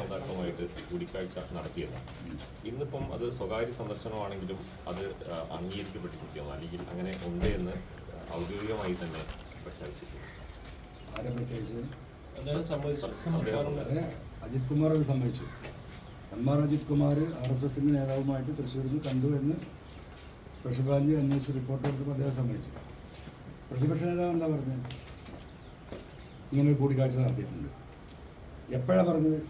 നേതാക്കളുമായിട്ട് കൂടിക്കാഴ്ച നടത്തിയതാണ്. ഇന്നിപ്പം അത് സ്വകാര്യ സന്ദർശനമാണെങ്കിലും അത് അംഗീകരിക്കപ്പെട്ടിരിക്കുന്നു അല്ലെങ്കിൽ അങ്ങനെ ഉണ്ട് എന്ന് ഔദ്യോഗികമായി തന്നെ പ്രഖ്യാപിച്ചിട്ടുണ്ട്. അജിത് കുമാർ അത് സമ്മതിച്ചു. M R Ajith Kumar R S എസിന്റെ നേതാവുമായിട്ട് തൃശ്ശൂരിൽ നിന്ന് കണ്ടു എന്ന് സ്പെഷ്യൽ ബ്രാഞ്ച് അന്വേഷിച്ച് റിപ്പോർട്ട് എടുത്തപ്പോൾ അദ്ദേഹം സമ്മതിച്ചു. പ്രതിപക്ഷ നേതാവ് എന്താ പറഞ്ഞത്? ഇങ്ങനെ കൂടിക്കാഴ്ച നടത്തിയിട്ടുണ്ട്. എപ്പോഴാണ് പറഞ്ഞത്?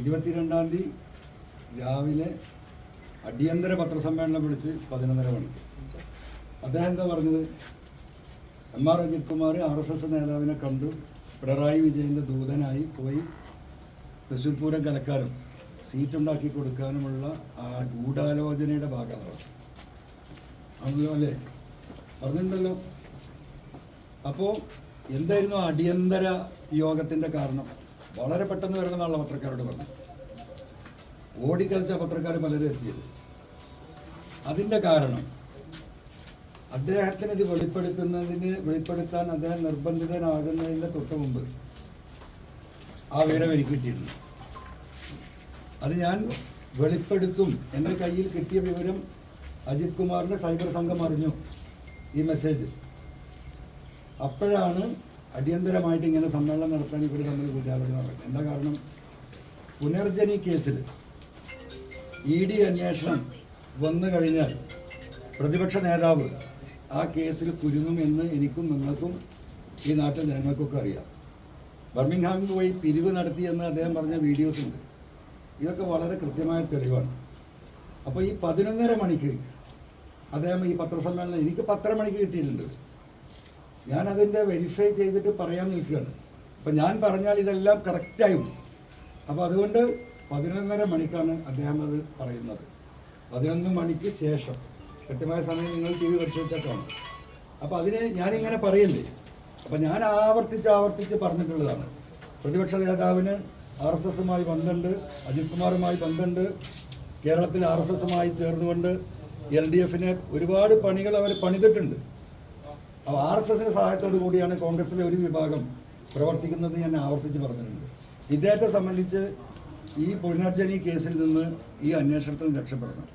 ഇരുപത്തിരണ്ടാം തീയതി രാവിലെ അടിയന്തര പത്രസമ്മേളനം വിളിച്ച് പതിനൊന്നര മണിക്ക്. അദ്ദേഹം എന്താ പറഞ്ഞത്? M R Ajith Kumar R S S നേതാവിനെ കണ്ടു. പിണറായി വിജയന്റെ ദൂതനായി പോയി തൃശ്ശൂർ പൂരം കലക്കാനും സീറ്റുണ്ടാക്കി കൊടുക്കാനുമുള്ള ആ ഗൂഢാലോചനയുടെ ഭാഗമാണ്. അല്ലേ? പറഞ്ഞിട്ടുണ്ടല്ലോ. അപ്പോൾ എന്തായിരുന്നു അടിയന്തര യോഗത്തിന്റെ കാരണം? വളരെ പെട്ടെന്ന് വരണമെന്നുള്ള പത്രക്കാരോട് പറഞ്ഞു ഓടിക്കളിച്ച പത്രക്കാർ പലരും എത്തിയത്. അതിന്റെ കാരണം അദ്ദേഹത്തിന് ഇത് വെളിപ്പെടുത്തുന്നതിന് വെളിപ്പെടുത്താൻ അദ്ദേഹം നിർബന്ധിതനാകുന്നതിന്റെ തൊട്ട് മുമ്പ് ആ വിവരം എനിക്ക് കിട്ടിയിരുന്നു അത് ഞാൻ വെളിപ്പെടുത്തും എന്റെ കയ്യിൽ കിട്ടിയ വിവരം അജിത് കുമാറിന്റെ സൈബർ സംഘം അറിഞ്ഞു ഈ മെസ്സേജ് അപ്പോഴാണ് അടിയന്തരമായിട്ട് ഇങ്ങനെ സമ്മേളനം നടത്താൻ ഇവർ തമ്മിൽ നടക്കുന്നത് എന്താ കാരണം? പുനർജനി കേസിൽ ഇ ഡി അന്വേഷണം വന്നു കഴിഞ്ഞാൽ പ്രതിപക്ഷ നേതാവ് ആ കേസിൽ കുരുങ്ങുമെന്ന് എനിക്കും നിങ്ങൾക്കും ഈ നാട്ടിൽ ജനങ്ങൾക്കൊക്കെ അറിയാം. ബർമിംഗ്ഹാമിൽ പോയി പിരിവ് നടത്തിയെന്ന് അദ്ദേഹം പറഞ്ഞ വീഡിയോസ് ഉണ്ട്. ഇതൊക്കെ വളരെ കൃത്യമായ തെളിവാണ്. അപ്പോൾ ഈ പതിനൊന്നര മണിക്ക് അദ്ദേഹം ഈ പത്രസമ്മേളനം എനിക്ക് പത്തര മണിക്ക് കിട്ടിയിട്ടുണ്ട്. ഞാൻ അതിന്റെ വെരിഫൈ ചെയ്തിട്ട് പറയാൻ നിൽക്കുകയാണ്. അപ്പം ഞാൻ പറഞ്ഞാൽ ഇതെല്ലാം കറക്റ്റായും അപ്പോൾ അതുകൊണ്ട് പതിനൊന്നര മണിക്കാണ് അദ്ദേഹം അത് പറയുന്നത്. പതിനൊന്ന് മണിക്ക് ശേഷം കൃത്യമായ സമയം നിങ്ങൾ ടി വി പരിശോധിച്ചിട്ടാണ്. അപ്പോൾ അതിന് ഞാനിങ്ങനെ പറയല്ലേ? അപ്പം ഞാൻ ആവർത്തിച്ച് ആവർത്തിച്ച് പറഞ്ഞിട്ടുള്ളതാണ്. പ്രതിപക്ഷ നേതാവിന് ആർ എസ് എസുമായി ബന്ധമുണ്ട് അജിത് കുമാറുമായി ബന്ധമുണ്ട് കേരളത്തിൽ ആർ എസ് എസുമായി ചേർന്നുകൊണ്ട് എൽ ഡി എഫിന് ഒരുപാട് പണികൾ അവർ പണിതിട്ടുണ്ട്. അപ്പോൾ ആർ എസ് എസിന്റെ സഹായത്തോടു കൂടിയാണ് കോൺഗ്രസിലെ ഒരു വിഭാഗം പ്രവർത്തിക്കുന്നത് ഞാൻ ആവർത്തിച്ച് പറഞ്ഞിട്ടുണ്ട്. ഇദ്ദേഹത്തെ സംബന്ധിച്ച് ഈ പൊഴിനാച്ചേരി കേസിൽ നിന്ന് ഈ അന്വേഷണത്തിൽ നിന്ന് രക്ഷപ്പെടണം.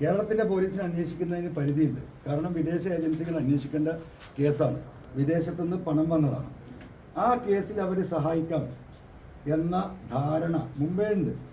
കേരളത്തിന്റെ പോലീസിനെ അന്വേഷിക്കുന്നതിന് പരിധിയുണ്ട്. കാരണം വിദേശ ഏജൻസികൾ അന്വേഷിക്കേണ്ട കേസാണ്. വിദേശത്തുനിന്ന് പണം വന്നതാണ്. ആ കേസിൽ അവരെ സഹായിക്കാം എന്ന ധാരണ മുമ്പേ ഉണ്ട്.